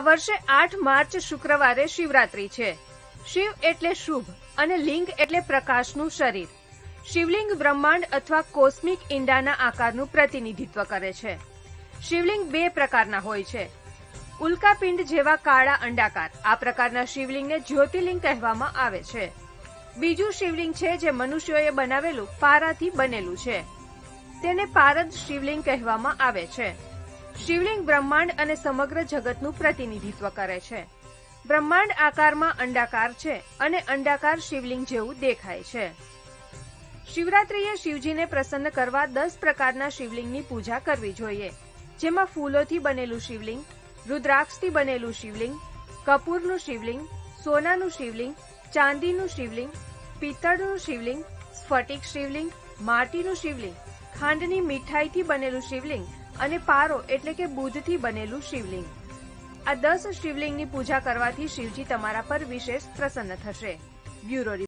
આ વર્ષે આઠ માર્ચ શુક્રવારે શિવરાત્રી છે. શિવ એટલે શુભ અને લિંગ એટલે પ્રકાશનું શરીર. શિવલિંગ બ્રહ્માંડ અથવા કોસ્મિક ઈંડાના આકારનું પ્રતિનિધિત્વ કરે છે. શિવલિંગ બે પ્રકારના હોય છે. ઉલ્કાપિંડ જેવા કાળા અંડાકાર. આ પ્રકારના શિવલિંગને જ્યોતિર્લિંગ કહેવામાં આવે છે. બીજું શિવલિંગ છે જે મનુષ્યોએ બનાવેલું પારાથી બનેલું છે. તેને પારદ શિવલિંગ કહેવામાં આવે છે. શિવલિંગ બ્રહ્માંડ અને સમગ્ર જગતનું પ્રતિનિધિત્વ કરે છે. બ્રહ્માંડ આકારમાં અંડાકાર છે અને અંડાકાર શિવલિંગ જેવું દેખાય છે. શિવરાત્રીએ શિવજીને પ્રસન્ન કરવા દસ પ્રકારના શિવલિંગની પૂજા કરવી જોઈએ, જેમાં ફૂલોથી બનેલું શિવલિંગ, રુદ્રાક્ષથી બનેલું શિવલિંગ, કપૂરનું શિવલિંગ, સોનાનું શિવલિંગ, ચાંદીનું શિવલિંગ, પિત્તળનું શિવલિંગ, સ્ફટિક શિવલિંગ, માટીનું શિવલિંગ, ખાંડની મીઠાઈથી બનેલું શિવલિંગ અને પારો એટલે કે બુધથી બનેલું શિવલિંગ. આ દસ શિવલિંગની પૂજા કરવાથી શિવજી તમારા પર વિશેષ પ્રસન્ન થશે. બ્યુરો